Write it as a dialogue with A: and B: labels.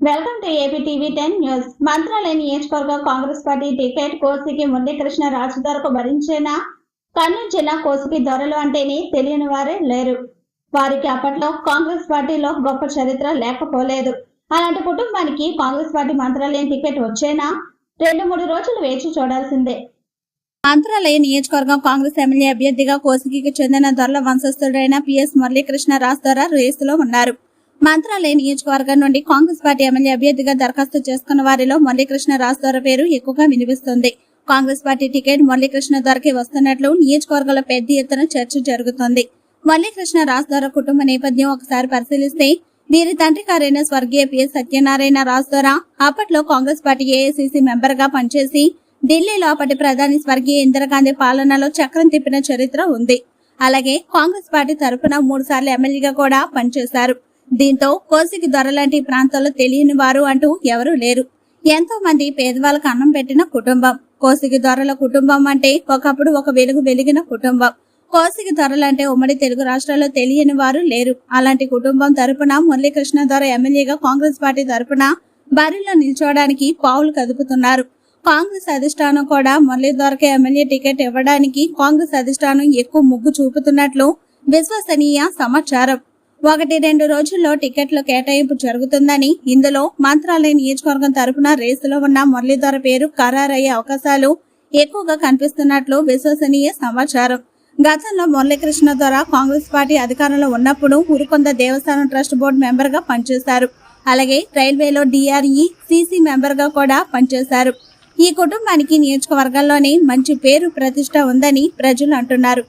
A: Welcome to AP TV ten news. Mantralaya నియోజకవర్గ Congress party ticket కోసికి మురళీకృష్ణ రాజు ధరకు భరించేనా? కర్నూలు జిల్లా కోసికి ధరలు అంటేనే తెలియని వారే లేరు. వారికి అప్పట్లో కాంగ్రెస్ పార్టీలో గొప్ప చరిత్ర లేకపోలేదు. అలాంటి కుటుంబానికి కాంగ్రెస్ పార్టీ మంత్రాలయం టికెట్ వచ్చేనా? రెండు మూడు రోజులు వేచి చూడాల్సిందే. మంత్రాలయ నియోజకవర్గం కాంగ్రెస్ ఎమ్మెల్యే అభ్యర్థిగా కోసికి చెందిన దొరల వంశస్థుడైన పిఎస్ మురళీకృష్ణ రాజ్ ద్వారా రేసులో ఉన్నారు. మంత్రాలయ నియోజకవర్గం నుండి కాంగ్రెస్ పార్టీ ఎమ్మెల్యే అభ్యర్థిగా దరఖాస్తు చేసుకున్న వారిలో మురళీకృష్ణ రాజ్ ద్వారా పేరు ఎక్కువగా వినిపిస్తుంది. కాంగ్రెస్ పార్టీ టికెట్ మురళీకృష్ణ ధరకి వస్తున్నట్లు నియోజకవర్గంలో పెద్ద ఎత్తున చర్చ జరుగుతోంది. మురళీకృష్ణ రాజ్ ద్వారా కుటుంబ నేపథ్యం ఒకసారి పరిశీలిస్తే వీరి తండ్రి గారైన స్వర్గీయ పిఎస్ సత్యనారాయణ రాజ్ ద్వారా అప్పట్లో కాంగ్రెస్ పార్టీ ఏఐసిసి మెంబర్గా పనిచేసి ఢిల్లీలో అప్పటి ప్రధాని స్వర్గీయ ఇందిరాగాంధీ పాలనలో చక్రం తిప్పిన చరిత్ర ఉంది. అలాగే కాంగ్రెస్ పార్టీ తరఫున మూడు సార్లు ఎమ్మెల్యేగా కూడా పనిచేశారు. దీంతో కోసికి దొరలాంటి ప్రాంతాల్లో తెలియని వారు అంటూ ఎవరూ లేరు. ఎంతో మంది పేదవాళ్ళకు అన్నం పెట్టిన కుటుంబం. కోసికి దొరల కుటుంబం అంటే ఒకప్పుడు ఒక వెలుగు వెలిగిన కుటుంబం. కోసికి దొరలంటే ఉమ్మడి తెలుగు రాష్ట్రాల్లో తెలియని వారు లేరు. అలాంటి కుటుంబం తరపున మురళీకృష్ణ దొర ఎమ్మెల్యేగా కాంగ్రెస్ పార్టీ తరపున బరిలో నిల్చోవడానికి పావులు కదుపుతున్నారు. కాంగ్రెస్ అధిష్టానం కూడా మురళీ దొరకే ఎమ్మెల్యే టికెట్ ఇవ్వడానికి కాంగ్రెస్ అధిష్టానం ఎక్కువ ముగ్గు చూపుతున్నట్లు విశ్వసనీయ సమాచారం. ఒకటి రెండు రోజుల్లో టికెట్ల కేటాయింపు జరుగుతుందని ఇందులో మంత్రాలయ నియోజకవర్గం తరపున రేసులో ఉన్న మురళీధర పేరు ఖరారయ్యే అవకాశాలు ఎక్కువగా కనిపిస్తున్నట్లు విశ్వసనీయ సమాచారం. గతంలో మురళీకృష్ణ ద్వారా కాంగ్రెస్ పార్టీ అధికారంలో ఉన్నప్పుడు ఉరుకొంద దేవస్థానం ట్రస్ట్ బోర్డు మెంబర్గా పనిచేశారు. అలాగే రైల్వేలో డిఆర్ఈ సిసి మెంబర్గా కూడా పనిచేశారు. ఈ కుటుంబానికి నియోజకవర్గాల్లోనే మంచి పేరు ప్రతిష్ట ఉందని ప్రజలు అంటున్నారు.